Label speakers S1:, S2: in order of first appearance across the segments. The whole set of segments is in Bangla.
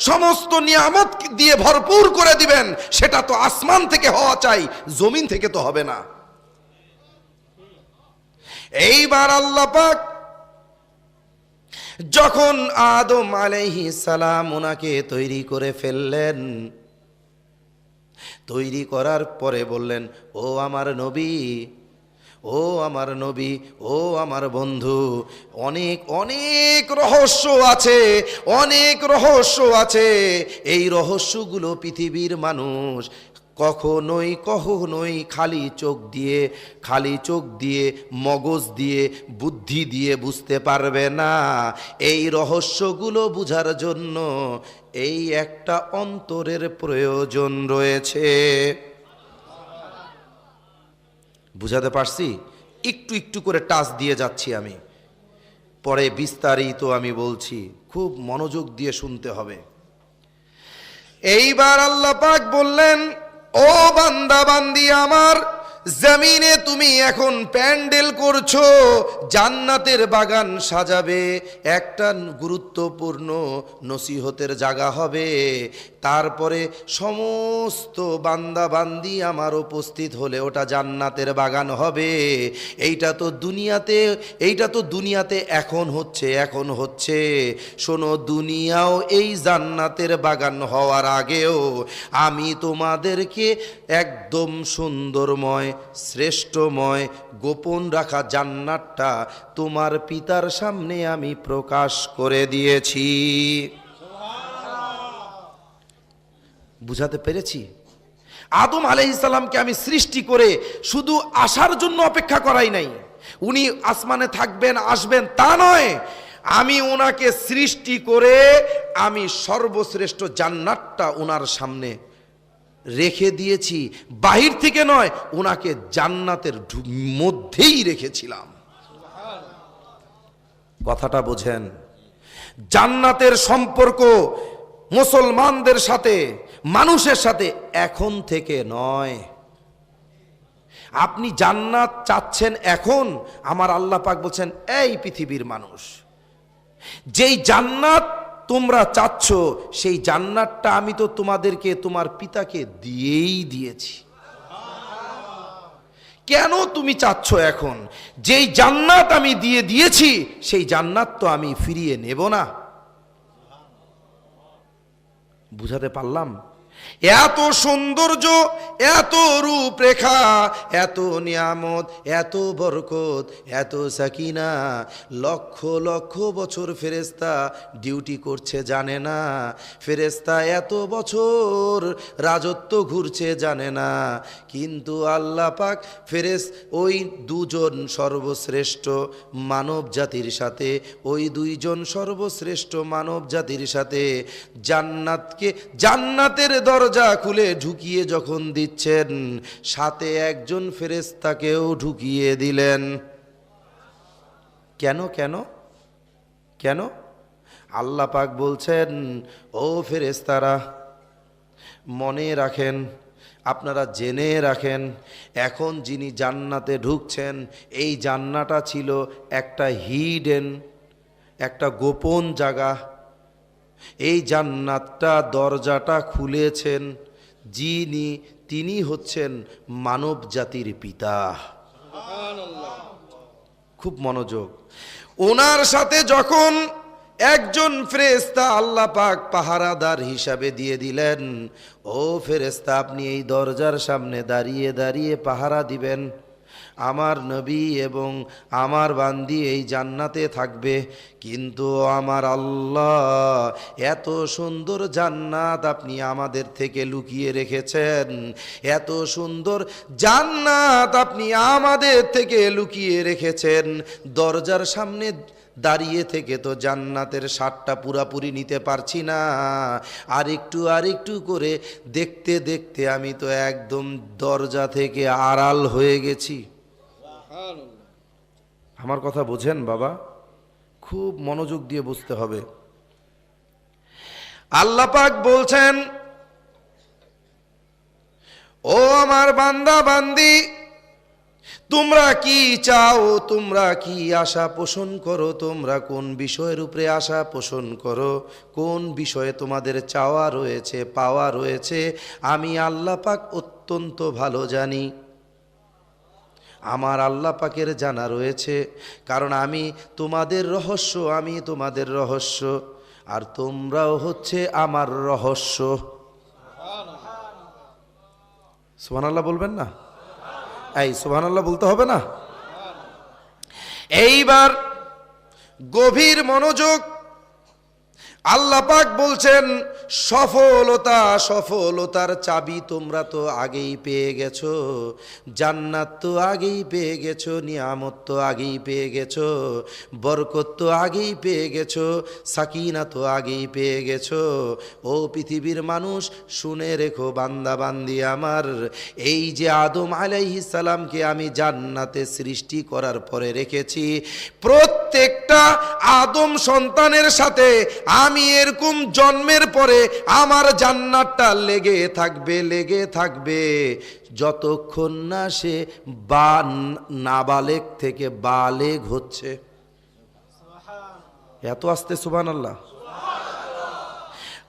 S1: সমস্ত নিয়ামত দিয়ে ভরপুর করে দিবেন, সেটা তো আসমান থেকে হওয়া চাই, জমিন থেকে তো হবে না। এইবার আল্লাহ পাক যখন আদম আলাইহি সালাম ওনাকে তৈরি করে ফেললেন, তৈরি করার পরে বললেন, ও আমার নবী ও আমার নবী, ও আমার বন্ধু, অনেক অনেক রহস্য আছে, অনেক রহস্য আছে। এই রহস্যগুলো পৃথিবীর মানুষ কখনোই কখনোই খালি চোখ দিয়ে, খালি চোখ দিয়ে, মগজ দিয়ে, বুদ্ধি দিয়ে বুঝতে পারবে না। এই রহস্যগুলো বুঝার জন্য এই একটা অন্তরের প্রয়োজন রয়েছে। বুঝাতে পারছি? একটু একটু করে টাচ দিয়ে যাচ্ছি আমি। পরে বিস্তারিত আমি বলছি, খুব মনোযোগ দিয়ে শুনতে হবে। এইবার আল্লাহ পাক বললেন, ও বান্দা, বান্দি আমার জমিনে তুমি এখন প্যান্ডেল করছ, জান্নাতের বাগান সাজাবে, একটা গুরুত্বপূর্ণ নসিহতের জায়গা হবে। তারপরে সমস্ত বান্দা বান্দি আমার উপস্থিত হলে ওটা জান্নাতের বাগান হবে। এইটা তো দুনিয়াতে, এইটা তো দুনিয়াতে এখন হচ্ছে এখন হচ্ছে। শোনো, দুনিয়াও এই জান্নাতের বাগান হওয়ার আগেও আমি তোমাদেরকে একদম সুন্দরময় শ্রেষ্ঠময় গোপন রাখা জান্নাতটা তোমার পিতার সামনে আমি প্রকাশ করে দিয়েছি। বুঝাতে পেরেছি? আদম আলাইসাল্লামকে আমি সৃষ্টি করে শুধু আসার জন্য অপেক্ষা করাই নাই। উনি আসমানে থাকবেন, আসবেন তা নয়। আমি ওনাকে সৃষ্টি করে আমি সর্বশ্রেষ্ঠ জান্নাতটা ওনার সামনে রেখে দিয়েছি। বাহির থেকে নয়, ওনাকে জান্নাতের মধ্যেই রেখেছিলাম। কথাটা বোঝেন। জান্নাতের সম্পর্ক মুসলমানদের সাথে, মানুষের সাথে এখন থেকে নয়। আপনি জান্নাত চাচ্ছেন এখন, আমার আল্লাহ পাক বলছেন, এই পৃথিবীর মানুষ, যেই জান্নাত তোমরা চাচ্ছ সেই জান্নাতটা আমি তো তোমাদেরকে, তোমার পিতাকে দিয়েই দিয়েছি। কেন তুমি চাচ্ছ এখন? যেই জান্নাত আমি দিয়ে দিয়েছি, সেই জান্নাত তো আমি ফিরিয়ে নেব না। বুঝাতে পারলাম? এত সৌন্দর্য, এত রূপরেখা, এত নিয়ামত, এত বরকত, এত সাকিনা। লক্ষ লক্ষ বছর ফেরেস্তা ডিউটি করছে জানে না। ফেরেস্তা এত বছর রাজত্ব ঘুরছে জানে না। কিন্তু আল্লাহ পাক ফেরেস ওই দুজন সর্বশ্রেষ্ঠ মানব জাতির সাথে, ওই দুইজন সর্বশ্রেষ্ঠ মানব জাতির সাথে জান্নাতকে, জান্নাতের দরজা খুলে ঢুকিয়ে যখন দিচ্ছেন, সাথে একজন ফেরেস্তাকেও ঢুকিয়ে দিলেন। কেন কেন? কেন? আল্লাহ পাক বলছেন, ও ফেরেস্তারা মনে রাখেন, আপনারা জেনে রাখেন, এখন যিনি জান্নাতে ঢুকছেন, এই জান্নাটা ছিল একটা হিডেন একটা গোপন জায়গা। এই জান্নাতটা, দরজাটা খুলেছেন যিনি, তিনি হচ্ছেন মানব জাতির পিতা। খুব মনোযোগ। ওনার সাথে যখন একজন ফেরেস্তা আল্লাহ পাক পাহারাদার হিসাবে দিয়ে দিলেন, ও ফেরেস্তা আপনি এই দরজার সামনে দাঁড়িয়ে দাঁড়িয়ে পাহারা দিবেন। আমার নবী এবং আমার বান্দি এই জান্নাতে থাকবে। কিন্তু আমার আল্লাহ, এত সুন্দর জান্নাত আপনি আমাদের থেকে লুকিয়ে রেখেছেন। এত সুন্দর জান্নাত আপনি আমাদের থেকে লুকিয়ে রেখেছেন। দরজার সামনে দাঁড়িয়ে থেকে তো জান্নাতের স্বাদটা পুরাপুরি নিতে পারছি না। আর একটু আর একটু করে দেখতে দেখতে আমি তো একদম দরজা থেকে আড়াল হয়ে গেছি। আমার কথা বোঝেন বাবা, খুব মনোযোগ দিয়ে বুঝতে হবে। আল্লাহ পাক বলছেন, ও আমার বান্দা বান্দি, তোমরা কি চাও, তোমরা কি আশা পোষণ করো, তোমরা কোন বিষয়ের উপরে আশা পোষণ করো, কোন বিষয়ে তোমাদের চাওয়া রয়েছে, পাওয়া রয়েছে, আমি আল্লাহ পাক অত্যন্ত ভালো জানি। আমার আল্লাহ পাকের জানা রয়েছে, কারণ আমি তোমাদের রহস্য, আমি তোমাদের রহস্য, আর তোমরাও হচ্ছে আমার রহস্য। সুবহান আল্লাহ বলবেন না? এই সুবহান আল্লাহ বলতে হবে না? এইবার গভীর মনোযোগ আল্লাহ পাক বলছেন, সফলতা সফলতার চাবি তোমরা তো আগেই পেয়ে গেছো, জান্নাত তো আগেই পেয়ে গেছো, নিয়ামত তো আগেই পেয়ে গেছো, বরকত তো আগেই পেয়ে গেছো, সাকিনা তো আগেই পেয়ে গেছো। ও পৃথিবীর মানুষ, শুনে রেখো বান্দা বান্দি আমার, এই যে আদম সালামকে আমি জান্নাতে সৃষ্টি করার পরে রেখেছি, প্রত্যেকটা আদম সন্তানের সাথে আমি এরকম জন্মের পরে আমার জান্নাতটা লেগে থাকবে লেগে থাকবে। যতক্ষণ না সে বা নাবালেক থেকে বালেগ হচ্ছে। এত আসতে সুবান আল্লাহ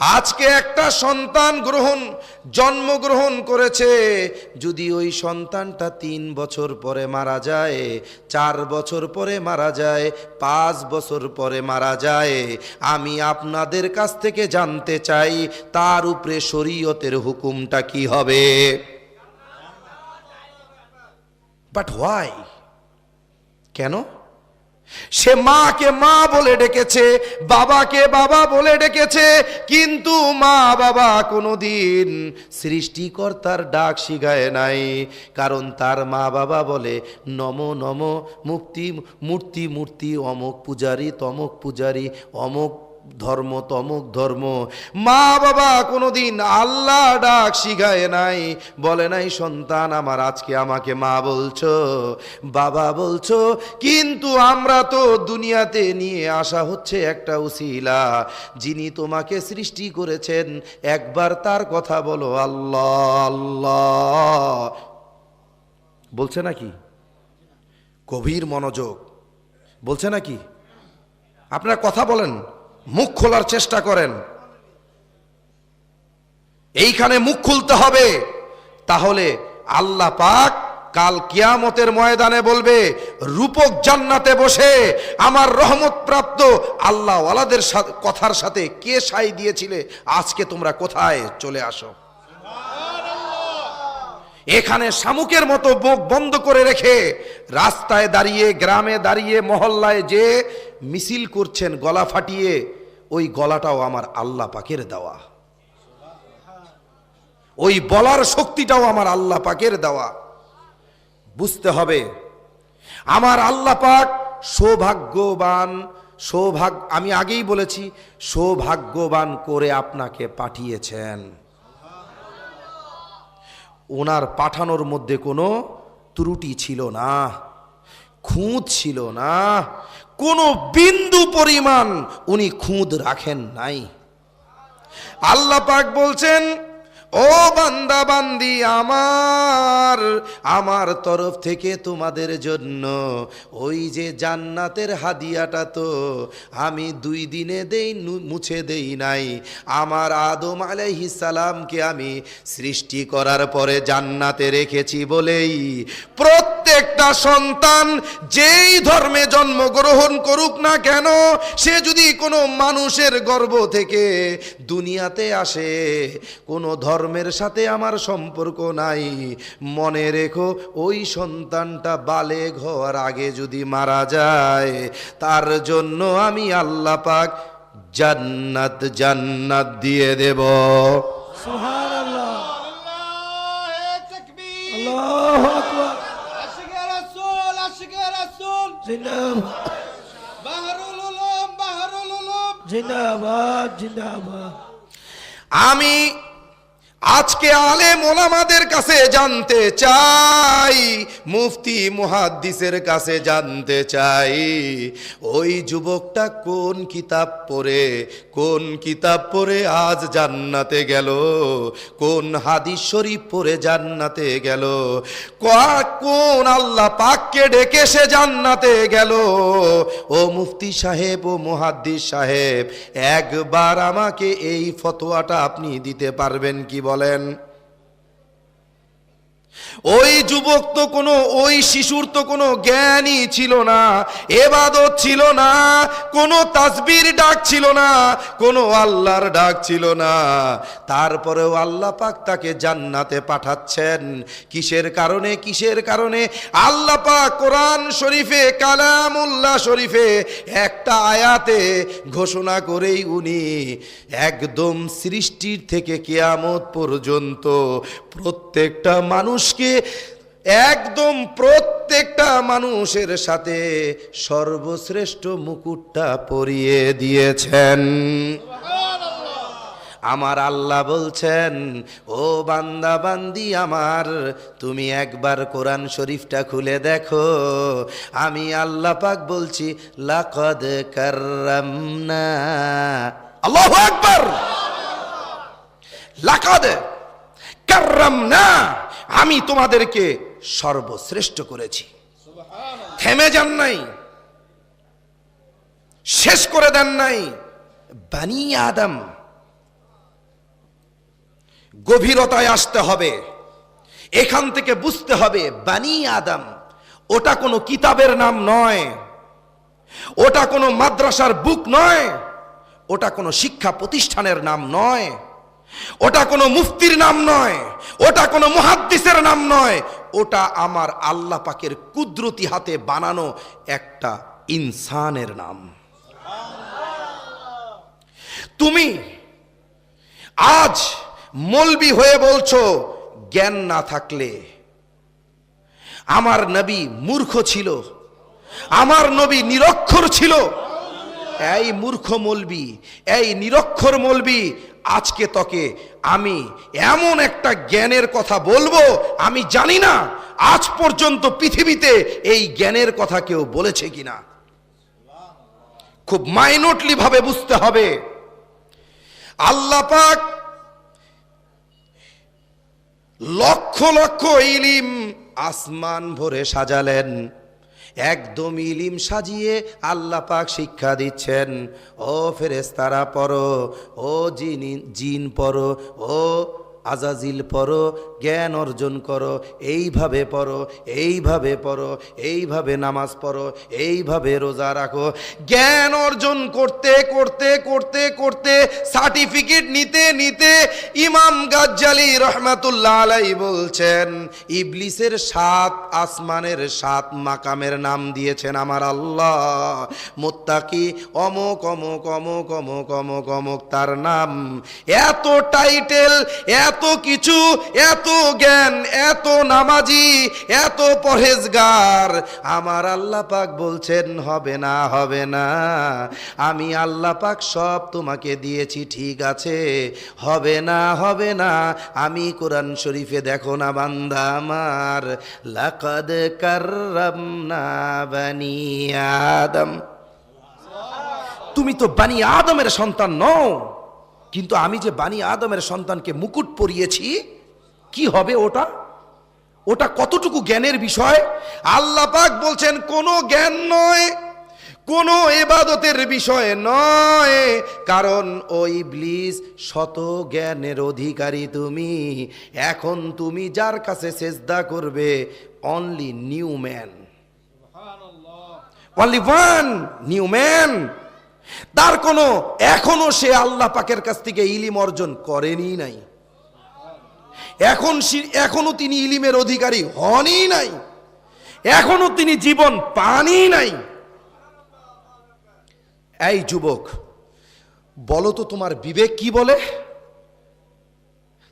S1: আজকে একটা সন্তান গ্রহণ জন্মগ্রহণ করেছে। যদি ওই সন্তানটা তিন বছর পরে মারা যায়, চার বছর পরে মারা যায়, পাঁচ বছর পরে মারা যায়, আমি আপনাদের কাছ থেকে জানতে চাই, তার উপরে শরীয়তের হুকুমটা কি হবে? বাট হোয়াই কেন? সে মাকে মা বলে ডেকেছে, বাবাকে বাবা বলে ডেকেছে, কিন্তু মা বাবা কোনোদিন সৃষ্টিকর্তার ডাক শিখায় নাই। কারণ তার মা বাবা বলে, নম নম মুক্তি মূর্তি মূর্তি অমক পূজারী তমক পূজারী, অমুক ধর্ম তমুক ধর্ম। মা বাবা কোনোদিন আল্লাহ ডাক শিখায় নাই, বলে নাই, সন্তান আমার, আজকে আমাকে মা বলছো, বাবা বলছো, কিন্তু আমরা তো দুনিয়াতে নিয়ে আসা হচ্ছে একটা উসিলা। যিনি তোমাকে সৃষ্টি করেছেন, একবার তার কথা বলো, আল্লাহ আল্লাহ। বলছে নাকি? গভীর মনোযোগ। বলছে নাকি? আপনারা কথা বলেন। মুখ খোলার চেষ্টা করেন। এইখানে মুখ খুলতে হবে। তাহলে আল্লাহ পাক কাল কিয়ামতের ময়দানে বলবে, রূপক জান্নাতে বসে আমার রহমত প্রাপ্ত আল্লাহ ওয়ালাদের কথার সাথে কে সাই দিয়েছিলে? আজকে তোমরা কোথায় চলে আসো? এখানে শামুকের মতো মুখ বন্ধ করে রেখে রাস্তায় দাঁড়িয়ে, গ্রামে দাঁড়িয়ে, মহল্লায় যে মিছিল করছেন, গলা ফাটিয়ে, ওই গলাটাও আমার আল্লাহ পাকের দেওয়া। ওই বলার শক্তিটাও আমার আল্লাহ পাকের দেওয়া। বুঝতে হবে, আমার আল্লাহ পাক সৌভাগ্যবান সৌভাগ্য আমি আগেই বলেছি, সৌভাগ্যবান করে আপনাকে পাঠিয়েছেন। ওনার পাঠানোর মধ্যে কোনো ত্রুটি ছিল না, খুঁত ছিল না, কোনো বিন্দু পরিমাণ উনি খুঁত রাখেন নাই। আল্লাহ পাক বলছেন ও বান্দা, বান্দি আমার আমার তরফ থেকে তোমাদের জন্য ওই যে জান্নাতের হাদিয়াটা তো আমি দুই দিনে দেই মুছে দেই নাই। আমার আদম সালামকে আমি সৃষ্টি করার পরে জান্নাতে রেখেছি বলেই প্রত্যেকটা সন্তান যেই ধর্মে জন্মগ্রহণ করুক না কেন, সে যদি কোনো মানুষের গর্ভ থেকে দুনিয়াতে আসে, কোনো ধর্মের সাথে আমার সম্পর্ক নাই। মনে রেখো ওই সন্তানটা বালে ঘর আগে যদি মারা যায় তার জন্য আমি আল্লাহ পাক জান্নাত জান্নাত দিয়ে দেব। আমি আজকে আলেম ওলামাদের কাছে জানতে চাই, মুফতি মুহাদ্দিসের কাছে জানতে চাই, ওই যুবকটা কোন কিতাব পড়ে, কোন কিতাব পড়ে আজ জান্নাতে গেল, কোন হাদিস শরীফ পড়ে জান্নাতে গেল কোন আল্লাহ পাককে ডেকে সে জান্নাতে গেল, ও মুফতি সাহেব, ও মুহাদ্দিস সাহেব, একবার আমাকে এই ফতোয়াটা আপনি দিতে পারবেন কি বলেন ওই যুবক তো কোনো, ওই শিশুর তো কোনো জ্ঞানই ছিল না, এবাদত ছিল না, কোনো তাসবির ডাক ছিল না, কোনো আল্লাহর ডাক ছিল না। তারপরেও আল্লাহ পাক তাকে জান্নাতে পাঠাচ্ছেন। কিসের কারণে? কিসের কারণে? আল্লাহ পাক কোরআন শরীফে, কালামুল্লাহ শরীফে একটা আয়াতে ঘোষণা করেই উনি একদম সৃষ্টির থেকে কেয়ামত পর্যন্ত প্রত্যেকটা মানুষকে একদম প্রত্যেকটা মানুষের সাথে সর্বশ্রেষ্ঠ মুকুটটা পরিয়ে দিয়েছেন। আমার আল্লাহ বলছেন, ও বান্দা, বান্দি আমার, তুমি একবার কোরআন শরীফটা খুলে দেখো। আমি আল্লাহ পাক বলছি, লাকদ কাররামনা। আল্লাহু আকবার! লাকাদ কাররামনা! আমি তোমাদেরকে সর্বশ্রেষ্ঠ করেছি। থেমে যান নাই। শেষ করে দেন নাই। বানি আদম গভীরতায় আসতে হবে। এখান থেকে বুঝতে হবে বানি আদম ওটা কোনো কিতাবের নাম নয়। ওটা কোনো মাদ্রাসার বুক নয়। ওটা কোনো শিক্ষা প্রতিষ্ঠানের নাম নয়। ওটা কোনো মুফতির নাম নয়, ওটা কোনো মুহাদ্দিসের নাম নয়, ওটা আমার আল্লাহ পাকের কুদরতি হাতে বানানো একটা ইনসানের নাম। তুমি আজ মলবি হয়ে বলছো, জ্ঞান না থাকলে। আমার নবী মূর্খ ছিল, আমার নবী নিরক্ষর ছিল। এই মূর্খ মলবি, এই নিরক্ষর মলবি আজকে তোকে আমি এমন একটা জ্ঞানের কথা বলব, আমি জানি না আজ পর্যন্ত পৃথিবীতে এই জ্ঞানের কথা কেউ বলেছে কিনা। খুব মাইনটলি ভাবে বুঝতে হবে। আল্লাহ পাক লক্ষ লক্ষ ইলিম আসমান ভরে সাজালেন। একদম ইলিম সাজিয়ে আল্লাহ পাক শিক্ষা দিচ্ছেন। ও ফেরেস্তারা পড়ো, ও জিন জিন পড়ো, ও আজাজিল পড়ো জ্ঞান অর্জন করো, এইভাবে পড়ো এইভাবে পড়ো, এইভাবে নামাজ পড়ো, এইভাবে রোজা রাখো। জ্ঞান অর্জন করতে করতে করতে করতে সার্টিফিকেট নিতে নিতে ইমাম গাজ্জালি রহমাতুল্লাহ আলাই বলছেন, ইবলিসের সাত আসমানের সাত মাকামের নাম দিয়েছেন আমার আল্লাহ। মোত্তাকি, অমক অমক অমক অমক অমক অমক তার নাম। এত টাইটেল, এত কিছু, এত জ্ঞান, এত নামাজি, এত পরহেজগার। আমার আল্লাহ পাক বলছেন, হবে না হবে না। আমি আল্লাহ পাক সব তোমাকে দিয়েছি, ঠিক আছে। হবে না হবে না। আমি কোরআন শরীফে দেখো না বান্দা আমার। লাকাদ কাররামনা বানি আদম। তুমি তো বানি আদমের সন্তান নও। কিন্তু আমি যে বানি আদমের সন্তানকে মুকুট পরিয়েছি কি হবে ওটা? ওটা কতটুকু জ্ঞানের বিষয়? আল্লাহ পাক বলছেন কোনো জ্ঞান নয় কোনো এবাদতের বিষয় নয় কারণ ওই ব্লিজ শত জ্ঞানের অধিকারী তুমি। এখন তুমি যার কাছে সেজদা করবে only new man only one new man তার কোনো এখনও সে আল্লাহ পাকের কাছ থেকে ইলিম অর্জন করেনি নাই। এখন সে- এখনও তিনি ইলিমের অধিকারী হনই নাই। এখনও তিনি জীবন পানি নাই। এই যুবক, বলো তো তোমার বিবেক কি বলে?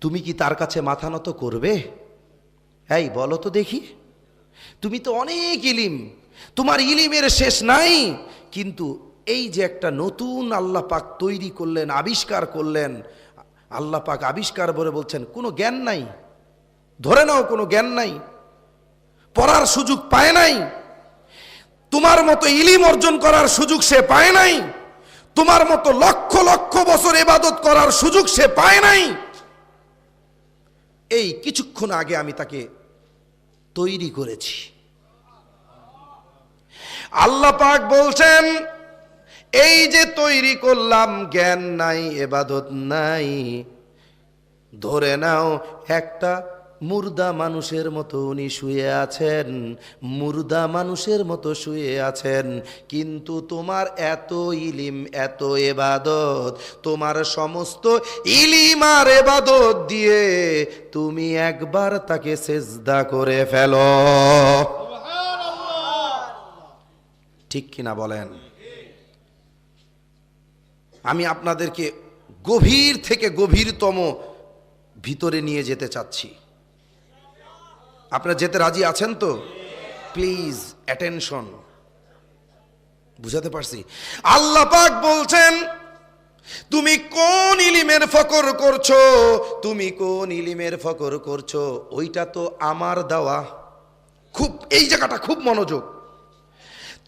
S1: তুমি কি তার কাছে মাথা নত করবে? এই, বলো তো দেখি। তুমি তো অনেক ইলিম, তোমার ইলিমের শেষ নাই, কিন্তু এই যে একটা নতুন আল্লাহ পাক তৈরি করলেন, আবিষ্কার করলেন আল্লাহ পাক আবিষ্কার বলে বলছেন, কোনো জ্ঞান নাই। ধরে নাও, কোনো জ্ঞান নাই। পড়ার সুযোগ পায় নাই। তোমার মতো ইলিম অর্জন করার সুযোগ সে পায় নাই। তোমার মতো লক্ষ লক্ষ বছর এবাদত করার সুযোগ সে পায় নাই। এই কিছুক্ষণ আগে আমি তাকে তৈরি করেছি। আল্লাহ পাক বলছেন এই যে তৈরি করলাম জ্ঞান নাই এবাদত নাই। ধরে নাও একটা মুর্দা মানুষের মতো উনি শুয়ে আছেন মুর্দা মানুষের মতো শুয়ে আছেন। কিন্তু তোমার এত ইলিম এত এবাদত তোমার সমস্ত ইলিম আর এবাদত দিয়ে তুমি একবার তাকে সেজদা করে ফেলো। ঠিক কিনা বলেন? আমি আপনাদেরকে গভীর থেকে গভীরতম ভিতরে নিয়ে যেতে চাচ্ছি। আপনারা যেতে রাজি আছেন তো? প্লিজ অ্যাটেনশন বুঝাতে পারছি। আল্লাহ পাক বলছেন, তুমি কোন ইলিমের ফকর করছ? তুমি কোন ইলিমের ফকর করছ? ওইটা তো আমার দেওয়া। খুব, এই জায়গাটা খুব মনোযোগ।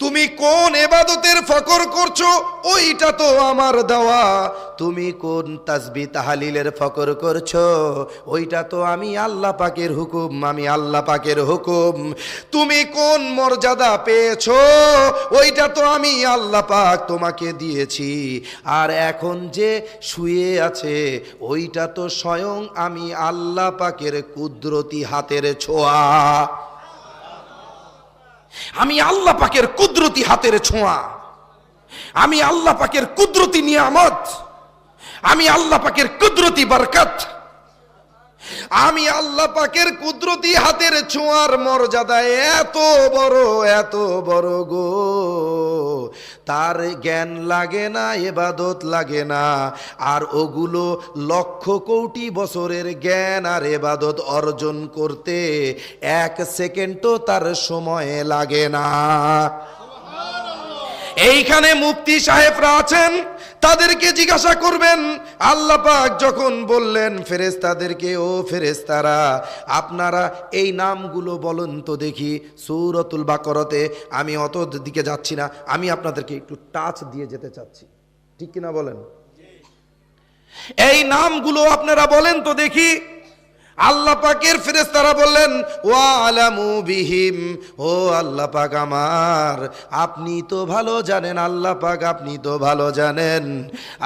S1: তুমি কোন এবাদতের ফকর করছ? ওইটা তো আমার দেওয়া। তুমি কোন তাসবি তাহালিলের ফকর করছ? ওইটা তো আমি আল্লাহ পাকের হুকুম, আমি আল্লাহ পাকের হুকুম। তুমি কোন মর্যাদা পেয়েছ? ওইটা তো আমি আল্লাহ পাক তোমাকে দিয়েছি। আর এখন যে শুয়ে আছে, ওইটা তো স্বয়ং আমি আল্লাহ পাকের কুদরতি হাতের ছোঁয়া। আমি আল্লাহ পাকের কুদরতি হাতের ছোঁয়া। আমি আল্লাহ পাকের কুদরতি নিয়ামত। আমি আল্লাহ পাকের কুদরতি বরকত। আমি আল্লাহ পাকের কুদরতি হাতের ছোঁয়ার মর্যাদা এত বড় এত বড় গো। তার জ্ঞান লাগে না, এবাদত লাগে না। আর ওগুলো লক্ষ কোটি বছরের জ্ঞান আর এবাদত অর্জন করতে এক সেকেন্ডও তার সময় লাগে না। এইখানে মুফতি সাহেবরা আছেন। তাদেরকে জিজ্ঞাসা করবেন আল্লাহ পাক যখন বললেন ফেরেস্তাদেরকে ও ফেরেস্তারা আপনারা এই নামগুলো বলুন তো দেখি সৌরতুল বাকরতে আমি অত দিকে যাচ্ছি না আমি আপনাদেরকে একটু টাচ দিয়ে যেতে চাচ্ছি। ঠিক কিনা বলেন? এই নামগুলো আপনারা বলেন তো দেখি আল্লাহ পাকের ফেরেস্তারা বললেন ওয়া আলামু বিহিম, ও আল্লাহ পাক আমার, আপনি তো ভালো জানেন, আল্লাহ পাক আপনি তো ভালো জানেন।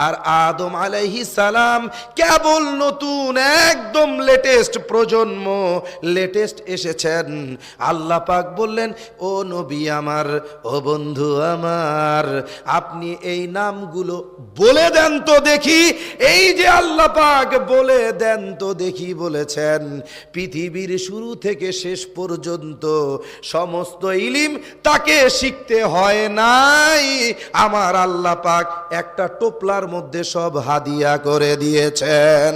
S1: আর আদম আলাইহি সালাম কেবল নতুন একদম লেটেস্ট প্রজন্ম লেটেস্ট এসেছেন। আল্লাহ পাক বললেন, ও নবী আমার, ও বন্ধু আমার, আপনি এই নামগুলো বলে দেন তো দেখি, এই যে আল্লাহ পাক বলে দেন তো দেখি বলেছেন পৃথিবীর শুরু থেকে শেষ পর্যন্ত সমস্ত ইলিম তাকে শিখতে হয় নাই। আমার আল্লাপাক একটা টোপলার মধ্যে সব হাদিয়া করে দিয়েছেন।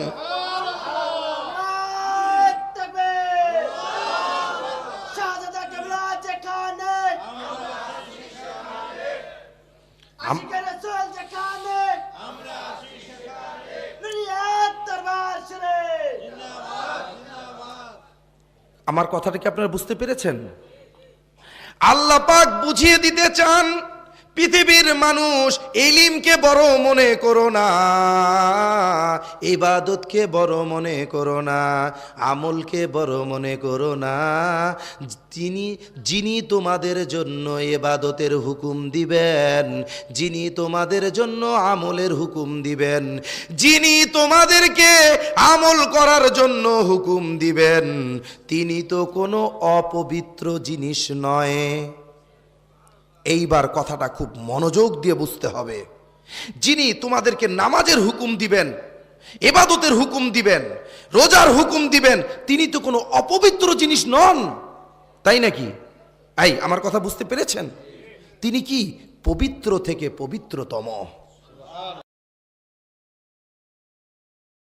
S1: আমার কথাটা কি আপনারা বুঝতে পেরেছেন? আল্লাহ পাক বুঝিয়ে দিতে চান পৃথিবীর মানুষ এলিমকে বড় মনে করো না, ইবাদতকে বড় মনে করো না, আমলকে বড় মনে করো না। তিনি যিনি তোমাদের জন্য এবাদতের হুকুম দিবেন, যিনি তোমাদের জন্য আমলের হুকুম দিবেন, যিনি তোমাদেরকে আমল করার জন্য হুকুম দিবেন, তিনি তো কোনো অপবিত্র জিনিস নয়। এইবার কথাটা খুব মনোযোগ দিয়ে বুঝতে হবে। যিনি তোমাদেরকে নামাজের হুকুম দিবেন, এবাদতের হুকুম দিবেন, রোজার হুকুম দিবেন, তিনি তো কোনো অপবিত্র জিনিস নন। তাই নাকি? আই আমার কথা বুঝতে পেরেছেন? তিনি কি পবিত্র থেকে পবিত্রতম?